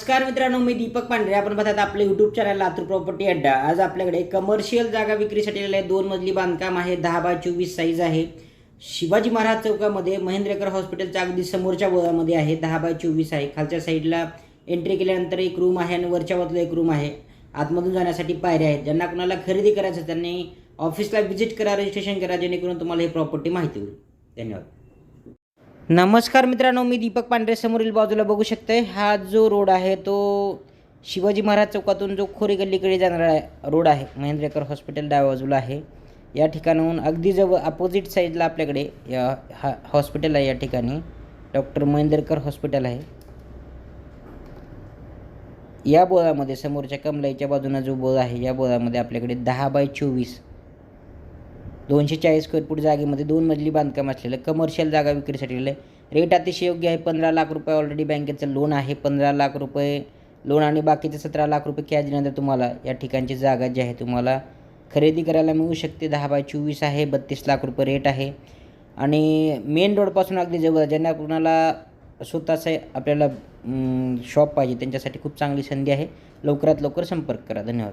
नमस्कार मित्रांनो मी दीपक पांढरे. आपण बघतात आपले युट्यूब चॅनल लातूर प्रॉपर्टी अड्डा. आज आपल्याकडे कमर्शियल जागा विक्रीसाठी आलेलं आहे दोन मजली बांधकाम आहे. दहा बाय चोवीस साईज आहे. शिवाजी महाराज चौकामध्ये महेंद्रकर हॉस्पिटलच्या अगदी समोरच्या बोळामध्ये आहे. दहा बाय चोवीस आहे. खालच्या साईडला एंट्री केल्यानंतर एक रूम आहे आणि वरच्या बाजूला एक रूम आहे. आतमधून जाण्यासाठी पायऱ्या आहेत. ज्यांना कुणाला खरेदी करायचं त्यांनी ऑफिसला व्हिजिट करा रजिस्ट्रेशन करा जेणेकरून तुम्हाला ही प्रॉपर्टी माहिती होईल. धन्यवाद. नमस्कार मित्रांनो मी दीपक पांढरे समोरील बाजूला बघू शकते. हा जो रोड आहे तो शिवाजी महाराज चौकातून जो खोरी गल्लीकडे जाणारा रोड आहे महेंद्रेकर हॉस्पिटल डाव्या बाजूला आहे. या ठिकाणाहून अगदी जवळ अपोजिट साईडला आपल्याकडे या हा हॉस्पिटल आहे या ठिकाणी. डॉक्टर महेंद्रकर हॉस्पिटल आहे. या बोळामध्ये समोरच्या कमलाईच्या बाजूला जो बोळ आहे या बोळामध्ये आपल्याकडे दहा बाय चोवीस दोनशे चाळीस स्क्वेअर फूट जागेमध्ये दोन मजली बांधकाम असलेलं कमर्शियल जागा विक्रीसाठी आहे. रेट अतिशय योग्य आहे. पंधरा लाख रुपये ऑलरेडी बँकेचं लोन आहे. पंधरा लाख रुपये लोन आणि बाकीचे सतरा लाख रुपये कॅश दिल्यानंतर तुम्हाला या ठिकाणची जागा जी आहे तुम्हाला खरेदी करायला मिळू शकते. दहा बाय चोवीस आहे. बत्तीस लाख रुपये रेट आहे. आणि मेन रोडपासून अगदी जवळ ज्यांना कुणाला स्वतःचं आपल्याला शॉप पाहिजे त्यांच्यासाठी खूप चांगली संधी आहे. लवकरात लवकर संपर्क करा. धन्यवाद.